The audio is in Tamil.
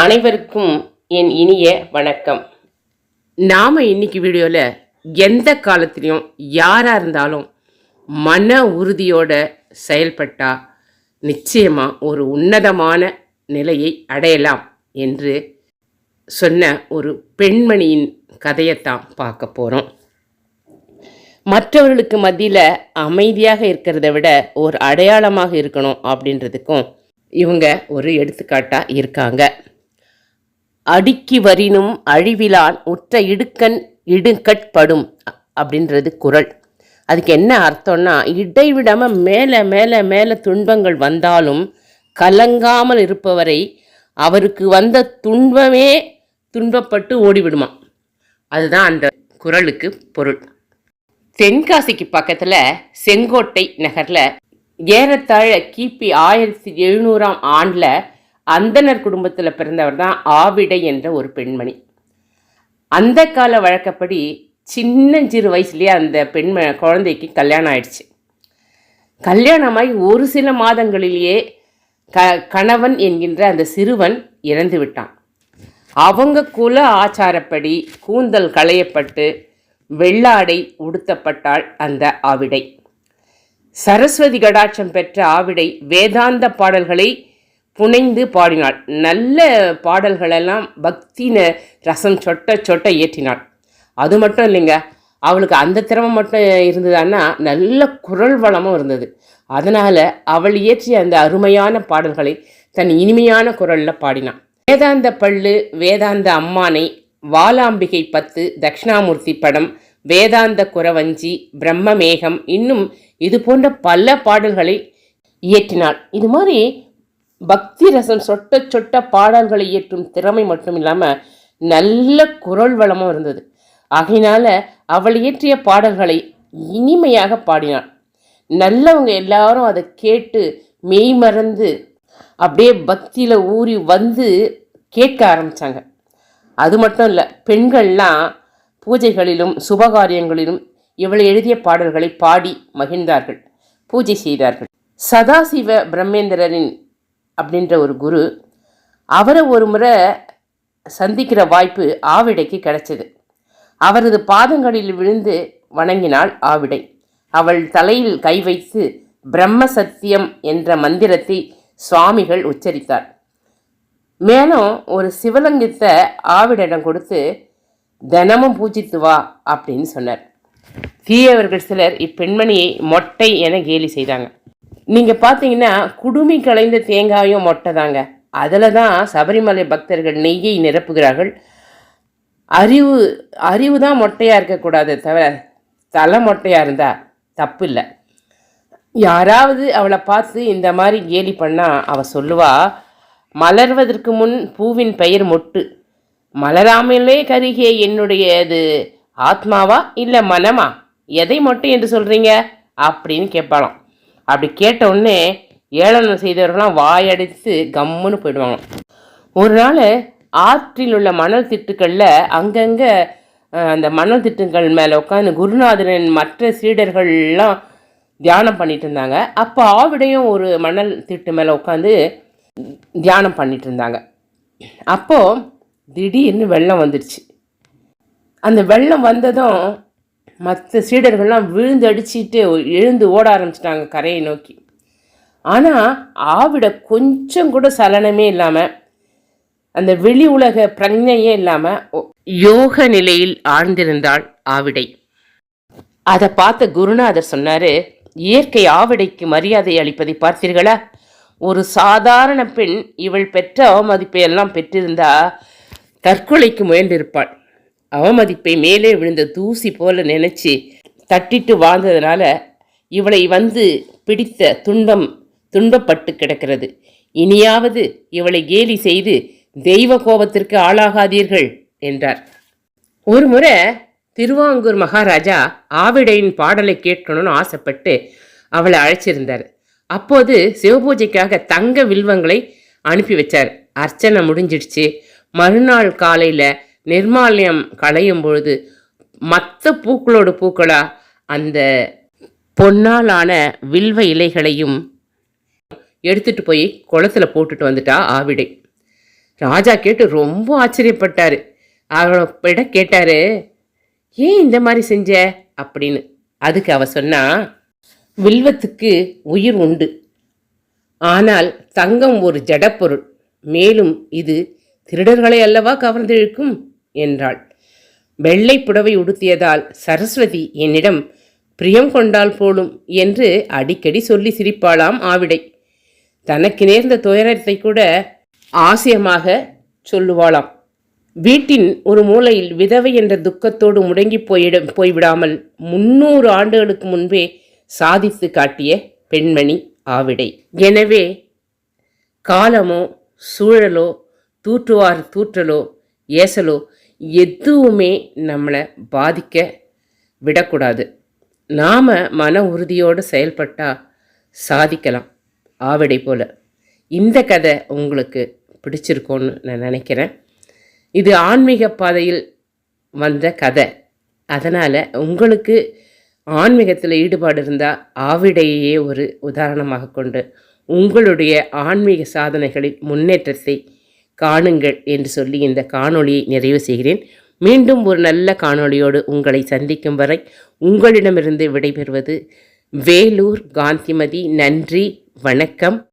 அனைவருக்கும் என் இனிய வணக்கம். நாம் இன்னைக்கு வீடியோவில் எந்த காலத்துலேயும் யாராக இருந்தாலும் மன உறுதியோட செயல்பட்டா நிச்சயமாக ஒரு உன்னதமான நிலையை அடையலாம் என்று சொன்ன ஒரு பெண்மணியின் கதையைத்தான் பார்க்க போகிறோம் மற்றவர்களுக்கு மத்தியில் அமைதியாக இருக்கிறத விட ஒரு அடையாளமாக இருக்கணும் அப்படின்றதுக்கும் இவங்க ஒரு எடுத்துக்காட்டாக இருக்காங்க. அடுக்கி வரினும் அழிவிலான் உற்ற இடுக்கண் இடுக்கட்படும் அப்படின்றது குரல். அதுக்கு என்ன அர்த்தம்னா இடைவிடாமல் மேலே மேலே மேலே துன்பங்கள் வந்தாலும் கலங்காமல் இருப்பவரை அவருக்கு வந்த துன்பமே துன்பப்பட்டு ஓடிவிடுமா அதுதான் அந்த குரலுக்கு பொருள். தென்காசிக்கு பக்கத்தில் செங்கோட்டை நகரில் ஏறத்தாழ கிபி ஆயிரத்தி எழுநூறாம் ஆண்டில் அந்தனர் குடும்பத்தில் பிறந்தவர் தான் ஆவிடை என்ற ஒரு பெண்மணி. அந்த கால வழக்கப்படி சின்னஞ்சிறு வயசுலேயே அந்த பெண்ம குழந்தைக்கு கல்யாணம் ஆயிடுச்சு. கல்யாணமாய் ஒரு சில மாதங்களிலேயே க கணவன் என்கின்ற அந்த சிறுவன் இறந்து விட்டான். அவங்க குல ஆச்சாரப்படி கூந்தல் களையப்பட்டு வெள்ளாடை உடுத்தப்பட்டாள் அந்த ஆவிடை. சரஸ்வதி கடாட்சம் பெற்ற ஆவிடை வேதாந்த பாடல்களை புனைந்து பாடினாள். நல்ல பாடல்களெல்லாம் பக்தின ரசம் சொட்ட சொட்ட இயற்றினாள். அது மட்டும் இல்லைங்க அவளுக்கு அந்த திறமை மட்டும் இருந்ததுன்னா நல்ல குரல் வளமும் இருந்தது. அதனால் அவள் இயற்றிய அந்த அருமையான பாடல்களை தன் இனிமையான குரலில் பாடினான் வேதாந்த பள்ளு வேதாந்த அம்மானை வாலாம்பிகை பத்து தட்சிணாமூர்த்தி படம் வேதாந்த குரவஞ்சி பிரம்மமேகம் இன்னும் இது போன்ற பல பாடல்களை இயற்றினாள். இது மாதிரி பக்தி ரசம் சொட்ட சொட்ட பாடல்களை இயற்றும் திறமை மட்டும் இல்லாமல் நல்ல குரல் வளமும் இருந்தது. ஆகையினால அவள் இயற்றிய பாடல்களை இனிமையாக பாடினாள். நல்லவங்க எல்லாரும் அதை கேட்டு மெய் மறந்து அப்படியே பக்தியில் ஊறி வந்து கேட்க ஆரம்பித்தாங்க அது மட்டும் இல்லை பெண்கள்லாம் பூஜைகளிலும் சுபகாரியங்களிலும் இவள் எழுதிய பாடல்களை பாடி மகிழ்ந்தார்கள் பூஜை செய்தார்கள். சதாசிவ பிரம்மேந்திரரின் அப்படின்ற ஒரு குரு அவரை ஒரு முறை சந்திக்கிற வாய்ப்பு ஆவிடைக்கு கிடைச்சது. அவரது பாதங்களில் விழுந்து வணங்கினாள் ஆவிடை. அவள் தலையில் கை வைத்து பிரம்ம சத்தியம் என்ற மந்திரத்தை சுவாமிகள் உச்சரித்தார். மேலும் ஒரு சிவலிங்கத்தை ஆவிடம் கொடுத்து தினமும் பூஜித்து வா அப்படின்னு சொன்னார். தீயவர்கள் சிலர் இப்பெண்மணியை மொட்டை என கேலி செய்தாங்க. நீங்கள் பார்த்தீங்கன்னா குடுமி கலைந்த தேங்காயும் மொட்டை தாங்க அதில் தான் சபரிமலை பக்தர்கள் நெய்யை நிரப்புகிறார்கள். அறிவு அறிவு தான் மொட்டையாக இருக்கக்கூடாது தவிர தலை மொட்டையாக இருந்தால் தப்பு இல்லை யாராவது அவளை பார்த்து இந்த மாதிரி கேலி பண்ணால் அவள் சொல்லுவா மலர்வதற்கு முன் பூவின் பெயர் மொட்டு. மலராமலே கருகிய என்னுடையது ஆத்மாவா இல்லை மனமா? எதை மொட்டை என்று சொல்கிறீங்க அப்படின்னு கேட்பாளாம். அப்படி கேட்ட உடனே ஏளனம் செய்தவர்கள்லாம் வாயடித்து கம்முன்னு போயிடுவாங்க. ஒரு நாள் ஆற்றில் உள்ள மணல் திட்டுக்களில் அங்கங்கே அந்த மணல் திட்டுகள் மேலே உட்காந்து குருநாதரின் மற்ற சீடர்கள்லாம் தியானம் பண்ணிட்டு இருந்தாங்க. அப்போ ஆவிடையும் ஒரு மணல் திட்டு மேலே உட்காந்து தியானம் பண்ணிட்டு இருந்தாங்க. அப்போது திடீர்னு வெள்ளம் வந்துடுச்சு அந்த வெள்ளம் வந்ததும் மற்ற சீடர்கள்லாம் விழுந்து அடிச்சுட்டு எழுந்து ஓட ஆரம்பிச்சிட்டாங்க கரையை நோக்கி. ஆனால் ஆவிட கொஞ்சம் கூட சலனமே இல்லாமல் அந்த வெளி உலக பிரஜையே இல்லாமல் யோக நிலையில் ஆழ்ந்திருந்தாள் ஆவிடை. அதை பார்த்த குருநாதர் சொன்னார் இயற்கை ஆவிடைக்கு மரியாதை அளிப்பதை பார்த்தீர்களா? ஒரு சாதாரண பெண் இவள் பெற்ற அவமதிப்பை எல்லாம் பெற்றிருந்தா தற்கொலைக்கு முயன்றிருப்பாள். அவமதிப்பை மேலே விழுந்த தூசி போல நினைச்சு தட்டிட்டு வாழ்ந்ததுனால இவளை வந்து பிடித்த துன்பம் துன்பப்பட்டு கிடக்கிறது. இனியாவது இவளை கேலி செய்து தெய்வ கோபத்திற்கு ஆளாகாதீர்கள் என்றார். ஒரு முறை திருவாங்கூர் மகாராஜா ஆவிடையின் பாடலை கேட்கணும்னு ஆசைப்பட்டு அவளை அழைச்சிருந்தார். அப்போது சிவபூஜைக்காக தங்க வில்வங்களை அனுப்பி வச்சார். அர்ச்சனை முடிஞ்சிடுச்சு. மறுநாள் காலையில் நிர்மால்யம் களையும் பொழுது மற்ற பூக்களோடு பூக்களா? அந்த பொன்னாலான வில்வ இலைகளையும் எடுத்துட்டு போய் குளத்துல போட்டுட்டு வந்துட்டா ஆவிடை. ராஜா கேட்டு ரொம்ப ஆச்சரியப்பட்டார். அவளோட கேட்டார் ஏன் இந்த மாதிரி செஞ்ச? அப்படின்னு. அதுக்கு அவ சொன்னா வில்வத்துக்கு உயிர் உண்டு. ஆனால் தங்கம் ஒரு ஜடப்பொருள். மேலும் இது திருடர்களை அல்லவா கவர்ந்திழுக்கும்? என்றாள். வெள்ளை புடவை உடுத்தியதால் சரஸ்வதி என்னிடம் பிரியம் கொண்டால் போலும் என்று அடிக்கடி சொல்லி சிரிப்பாளாம் ஆவிடை. தனக்கு நேர்ந்த துயரத்தை கூட ஆசியமாக சொல்லுவாளாம். வீட்டின் ஒரு மூலையில் விதவை என்ற துக்கத்தோடு முடங்கி போயிட போய்விடாமல் முன்னூறு ஆண்டுகளுக்கு முன்பே சாதித்து காட்டிய பெண்மணி ஆவிடை. எனவே காலமோ சூழலோ தூற்றுவார் தூற்றலோ ஏசலோ எதுவுமே நம்மளை பாதிக்க விடக்கூடாது. நாம் மன உறுதியோடு செயல்பட்டால் சாதிக்கலாம் ஆவிடை போல். இந்த கதை உங்களுக்கு பிடிச்சிருக்கோன்னு நான் நினைக்கிறேன். இது ஆன்மீக பாதையில் வந்த கதை. அதனால் உங்களுக்கு ஆன்மீகத்தில் ஈடுபாடு இருந்தால் ஆவிடையே ஒரு உதாரணமாக கொண்டு உங்களுடைய ஆன்மீக சாதனைகளில் முன்னேற்றத்தை காணுங்கள் என்று சொல்லி இந்த காணொளியை நிறைவு செய்கிறேன். மீண்டும் ஒரு நல்ல காணொளியோடு உங்களை சந்திக்கும் வரை உங்களிடமிருந்து விடைபெறுவது வேலூர் காந்திமதி. நன்றி வணக்கம்.